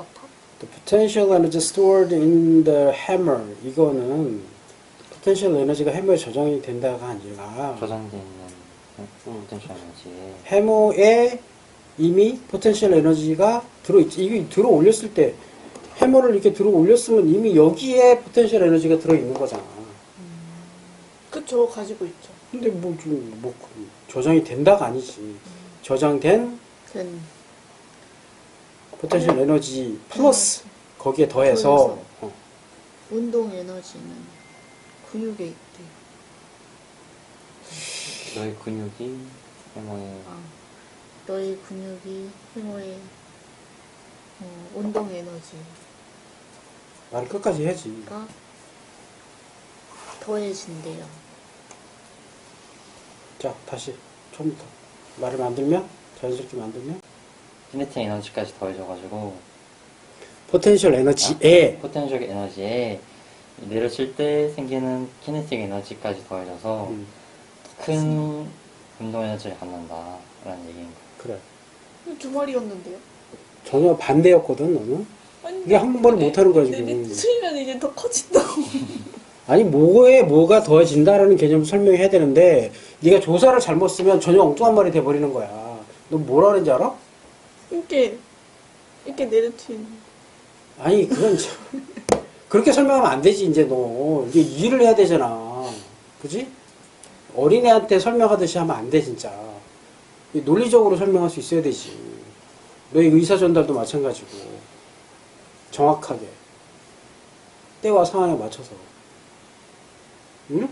어떻다? The potential energy stored in the hammer 이거는 potential 에너지가 해머에 저장이 된다가 아니라 저장되어 있는 포텐셜 에너지에 해머에 이미 potential 에너지가 들어있지 이게 들어 올렸을 때 해머를 이렇게 들어 올렸으면 이미 여기에 potential 에너지가 들어 있는 거잖아. 그쵸 가지고 있죠. 근데 뭐 좀 뭐 저장이 된다가 아니지. 저장된 된 potential 에너지 플러스 거기에 더해서. 어, 운동 에너지는 근육에 있대. 너의 근육이 해머에 아, 너의 근육이 해모의 어, 운동 에너지가 말을 끝까지 해야지. 더해진대요. 자 다시 처음부터 말을 만들면 자연스럽게 만들면 키네틱 에너지까지 더해져가지고 potential 에너지에 포텐셜 에너지에 내려칠 때 생기는 키네틱 에너지까지 더해져서 음, 큰 운동 에너지를 갖는다라는 얘기인 거예요. 그래 두 마리였는데요. 전혀 반대였거든 너는. 아니, 이게 한 번을 못 하는 거야, 내- 지금. 내 수면 이제 더 커진다고. 아니 뭐에 뭐가 더해진다라는 개념을 설명해야 되는데 네가 조사를 잘못 쓰면 전혀 엉뚱한 말이 돼버리는 거야. 너 뭐라 그러는지 알아? 이렇게 이렇게 내려치는. 아니 그건 참 그렇게 설명하면 안 되지 이제 너 이게 일을 해야 되잖아. 그지? 어린애한테 설명하듯이 하면 안 돼 진짜. 이 논리적으로 설명할 수 있어야 되지. 너의 의사 전달도 마찬가지고 정확하게 때와 상황에 맞춰서. 응?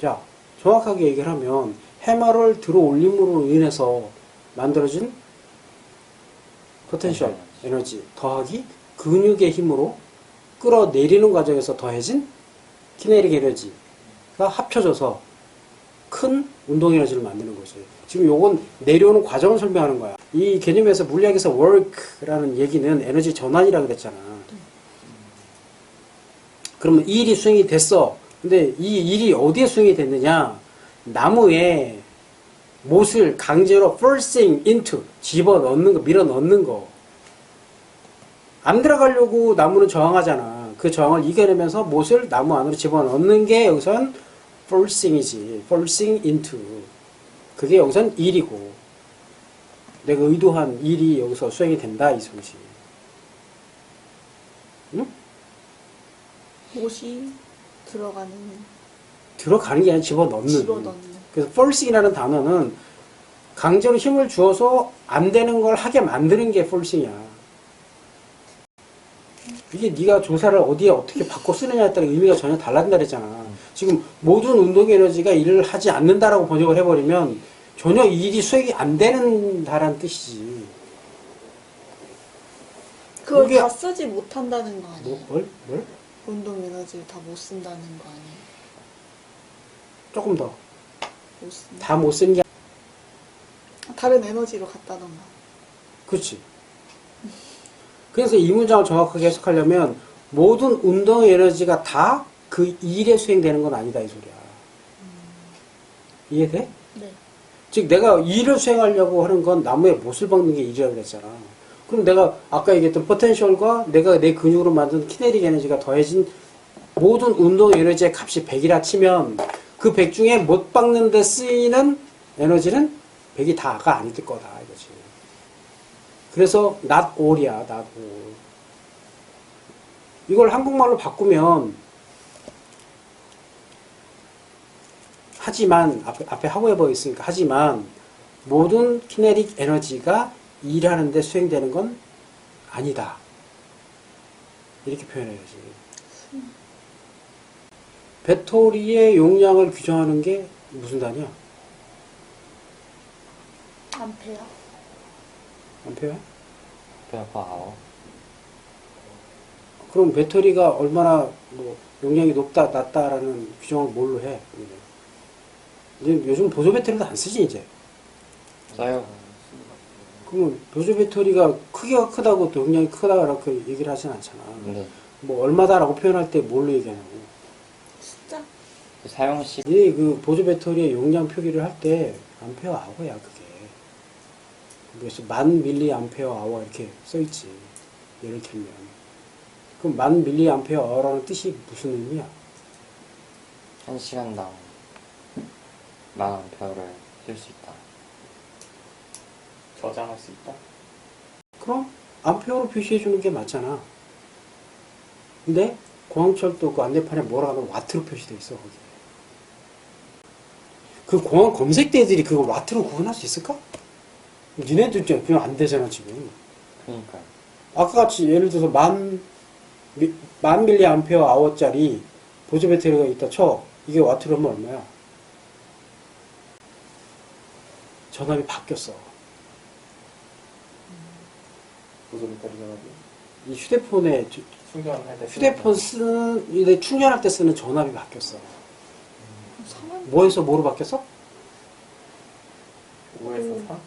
자, 정확하게 얘기를 하면 해마를 들어 올림으로 인해서 만들어진 포텐셜 에너지 더하기 근육의 힘으로 끌어내리는 과정에서 더해진 키네릭 에너지가 합쳐져서 큰 운동 에너지를 만드는 거지. 지금 요건 내려오는 과정을 설명하는 거야. 이 개념에서 물리학에서 work라는 얘기는 에너지 전환이라 그랬잖아. 그러면 이 일이 수행이 됐어. 근데 이 일이 어디에 수행이 됐느냐? 나무에 못을 강제로 forcing into 집어 넣는 거, 밀어 넣는 거. 안 들어가려고 나무는 저항하잖아. 그 저항을 이겨내면서 못을 나무 안으로 집어 넣는 게 여기선 forcing이지. forcing into. 그게 여기선 일이고. 내가 의도한 일이 여기서 수행이 된다, 이 소식. 응? 못이 들어가는 들어가는 게 아니라 집어 넣는. 집어넣는. 그래서 forcing이라는 단어는 강제로 힘을 주어서 안 되는 걸 하게 만드는 게 forcing이야. 이게 네가 조사를 어디에 어떻게 바꿔 쓰느냐에 따라 의미가 전혀 달라진다 그랬잖아. 지금 모든 운동 에너지가 일을 하지 않는다라고 번역을 해버리면 전혀 이 일이 수행이 안 되는다라는 뜻이지. 그걸 그게- 다 쓰지 못한다는 거 아니에요? 뭐, 뭘? 뭘? 운동 에너지를 다 못 쓴다는 거 아니에요? 조금 더. 못 쓴. 다못 쓰는 게 다른 에너지로 갖다던가. 그렇지. 그래서 이 문장을 정확하게 해석하려면 모든 운동 에너지가 다 그 일에 수행되는 건 아니다 이 소리야. 이해돼? 네. 즉 내가 일을 수행하려고 하는 건 나무에 못을 박는 게 일이라고 그랬잖아. 그럼 내가 아까 얘기했던 포텐셜과 내가 내 근육으로 만든 키네릭 에너지가 더해진 모든 운동 에너지의 값이 100이라 치면 그 100 중에 못 박는 데 쓰이는 에너지는 100이 다가 아닐 거다 이거지. 그래서 not all이야, not all. 이걸 한국말로 바꾸면 하지만 앞에, 앞에 하고 해버 있으니까 하지만 모든 키네릭 에너지가 일하는데 수행되는 건 아니다. 이렇게 표현해야지. 배터리의 용량을 규정하는 게 무슨 단위야? 암페어. 암페어? 아워 그럼 배터리가 얼마나 뭐 용량이 높다 낮다라는 규정을 뭘로 해? 이제 요즘 보조 배터리도 안 쓰지 이제. 써요. 그러면 보조 배터리가 크기가 크다고 또 용량이 크다고 얘기를 하진 않잖아. 근데 뭐 얼마다라고 표현할 때 뭘로 얘기하냐고. 사용 시 이그 보조 배터리의 용량 표기를 할 때 암페어 아워야 그게. 그래서 만 밀리 암페어 아워 이렇게 써 있지. 예를 들면. 그럼 만 밀리 암페어라는 뜻이 무슨 의미야? 한 시간당 만 암페어를 쓸 수 있다. 저장할 수 있다. 그럼 암페어로 표시해 주는 게 맞잖아. 근데 공항철도 그 안내판에 뭐라 하면 와트로 표시돼 있어 거기. 그 공항 검색대들이 그걸 와트로 구분할 수 있을까? 니네도 이제 그냥 안 되잖아 지금. 그러니까요. 아까 같이 예를 들어서 만, 미- 만 밀리 암페어 아워짜리 보조 배터리가 있다 쳐. 이게 와트로 하면 얼마야? 전압이 바뀌었어. 보조 배터리 전압이 이 휴대폰에 주- 충전할 때 휴대폰 쓰는 이게 충전할 때 쓰는 전압이 바뀌었어. 뭐에서 뭐로 바뀌었어? 5에서 3?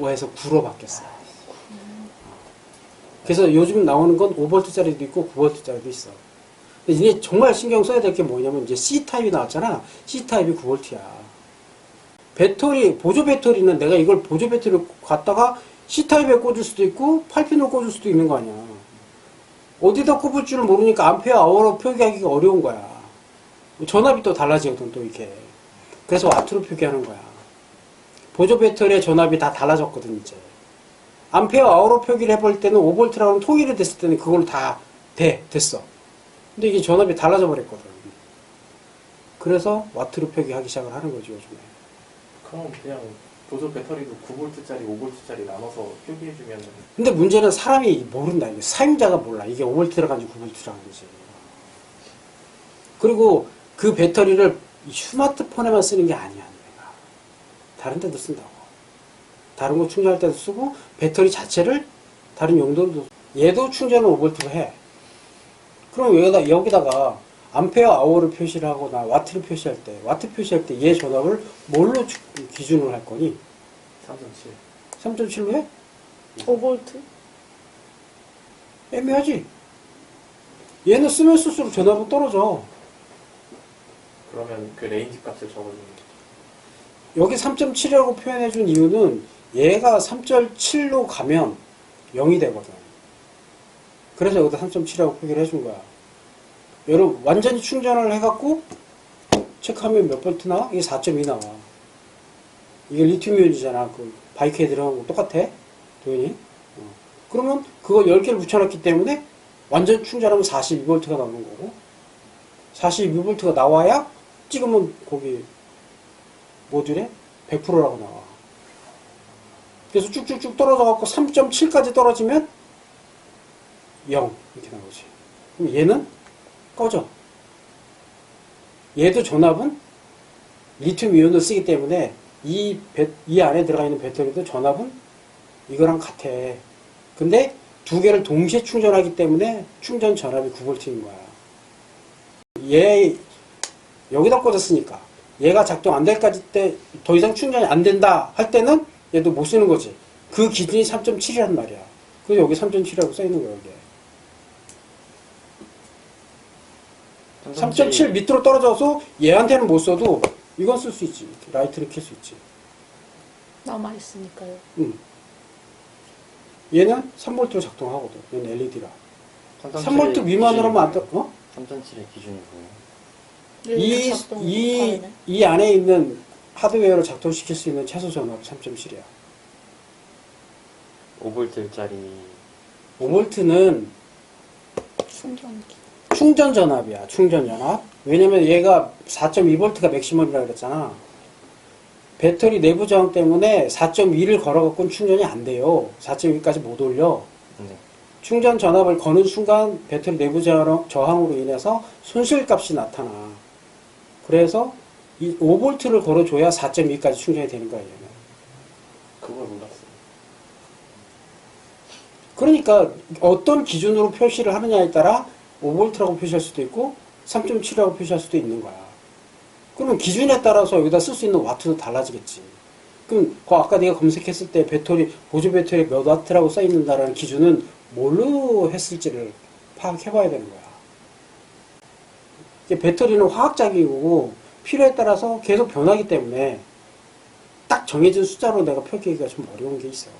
5에서 9로 바뀌었어. 그래서 요즘 나오는 건 5V짜리도 있고 9V짜리도 있어. 근데 이게 정말 신경 써야 될 게 뭐냐면 이제 C 타입이 나왔잖아. C 타입이 9V야. 배터리 보조 배터리는 내가 이걸 보조 배터리를 갖다가 C 타입에 꽂을 수도 있고 8핀으로 꽂을 수도 있는 거 아니야. 어디다 꼽을 줄을 모르니까 암페어 아워로 표기하기가 어려운 거야. 전압이 또 달라지거든 또 이렇게. 그래서 와트로 표기하는 거야. 보조 배터리의 전압이 다 달라졌거든 이제. 암페어 아워로 표기를 해볼 때는 5V라고 통일이 됐을 때는 그걸로 다 돼, 됐어. 근데 이게 전압이 달라져 버렸거든. 그래서 와트로 표기하기 시작을 하는 거지 요즘에. 그럼 그냥 보조 배터리도 9V짜리, 5V짜리 나눠서 표기해주면 근데 문제는 사람이 모른다. 이게 사용자가 몰라. 이게 5V 들어간지 9V 들어간지. 그리고 그 배터리를 스마트폰에만 쓰는 게 아니야. 내가. 다른 데도 쓴다고. 다른 거 충전할 때도 쓰고 배터리 자체를 다른 용도로도 얘도 충전을 5V로 해. 그럼 여기다 여기다가 암페어 아워를 표시를 하거나 와트를 표시할 때 와트 표시할 때 얘 전압을 뭘로 주- 기준으로 할 거니? 3.7. 3.7로 해? 5V? 애매하지. 얘는 쓰면 쓸수록 전압은 떨어져. 그러면 그 레인지 값을 적어주는 거. 여기 3.7이라고 표현해 준 이유는 얘가 3.7로 가면 0이 되거든. 그래서 여기다 3.7이라고 표기를 해준 거야. 여러분, 완전히 충전을 해갖고, 체크하면 몇 볼트 나와? 이게 4.2 나와. 이게 리튬이온이잖아. 그, 바이크에 들어간 거 똑같아? 도현이? 어. 그러면 그거 10개를 붙여놨기 때문에 완전 충전하면 42V가 나오는 거고, 42V가 나와야 찍으면 거기 모듈에 100%라고 나와. 그래서 쭉쭉쭉 떨어져 갖고 3.7까지 떨어지면 0 이렇게 나오지. 그럼 얘는 꺼져. 얘도 전압은 리튬 이온을 쓰기 때문에 이, 배- 이 안에 들어가 있는 배터리도 전압은 이거랑 같아. 근데 두 개를 동시에 충전하기 때문에 충전 전압이 9V인 거야. 얘 여기다 꽂았으니까 얘가 작동 안 될 까지 때 더 이상 충전이 안 된다 할 때는 얘도 못 쓰는 거지. 그 기준이 3.7이란 말이야. 그래서 여기 3.7이라고 써 있는 거야, 여기. 3.7 밑으로 떨어져서 얘한테는 못 써도 이건 쓸 수 있지. 라이트를 켤 수 있지. 남아 있으니까요. 응. 얘는 3V로 작동하거든. 얘는 LED라. 3V 미만으로 하면 안 떠, 어? 3.7의 기준이 뭐예요? 이, 작동 이, 가능해? 이 안에 있는 하드웨어를 작동시킬 수 있는 최소 전압 3.7이야. 5V짜리 5V는 충전기. 충전 전압이야. 충전 전압. 왜냐면 얘가 4.2V가 맥시멈이라 그랬잖아. 배터리 내부 저항 때문에 4.2를 걸어갖고는 충전이 안 돼요. 4.2까지 못 올려. 네. 충전 전압을 거는 순간 배터리 내부 저항- 저항으로 인해서 손실값이 나타나. 그래서 이 5V를 걸어줘야 4.2까지 충전이 되는 거야, 얘는. 그걸 몰랐어요. 그러니까 어떤 기준으로 표시를 하느냐에 따라 5V라고 표시할 수도 있고 3.7이라고 표시할 수도 있는 거야. 그러면 기준에 따라서 여기다 쓸 수 있는 와트도 달라지겠지. 그럼 그 아까 내가 검색했을 때 배터리 보조 배터리 몇 와트라고 써 있는다라는 기준은 뭘로 했을지를 파악해봐야 되는 거야. 배터리는 화학작용이고 필요에 따라서 계속 변하기 때문에 딱 정해진 숫자로 내가 표기하기가 좀 어려운 게 있어.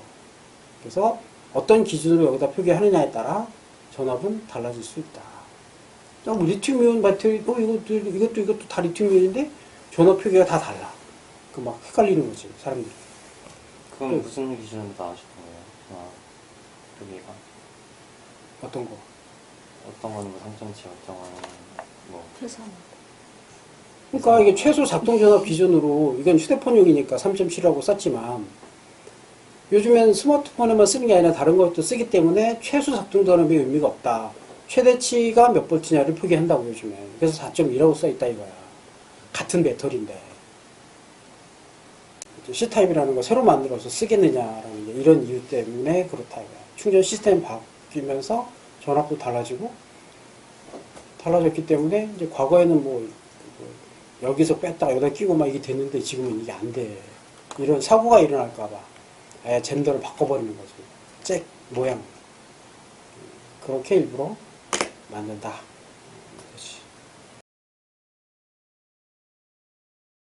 그래서 어떤 기준으로 여기다 표기하느냐에 따라 전압은 달라질 수 있다. 어, 뭐 리튬이온 배터리, 어, 이것도, 이것도, 이것도 다 리튬이온인데 전압 표기가 다 달라. 그 막 헷갈리는 거지, 사람들이. 그건 네. 무슨 기준으로 나오셨던 거예요? 아, 여기가 어떤 거. 어떤 거는 뭐 상점치, 어떤 거는 뭐. 그러니까 이게 최소 작동 전압 기준으로 이건 휴대폰용이니까 3.7이라고 썼지만 요즘엔 스마트폰에만 쓰는 게 아니라 다른 것도 쓰기 때문에 최소 작동 전압의 의미가 없다. 최대치가 몇 볼트냐를 표기한다고 요즘에. 그래서 4.2라고 써 있다 이거야. 같은 배터리인데. C타입이라는 거 새로 만들어서 쓰겠느냐라는 게 이런 이유 때문에 그렇다 이거야. 충전 시스템 바뀌면서 전압도 달라지고 달라졌기 때문에 이제 과거에는 뭐 여기서 뺐다가 여기다 끼고 막 이게 됐는데 지금은 이게 안 돼. 이런 사고가 일어날까봐 아예 젠더를 바꿔버리는 거지. 잭 모양. 그렇게 일부러 만든다.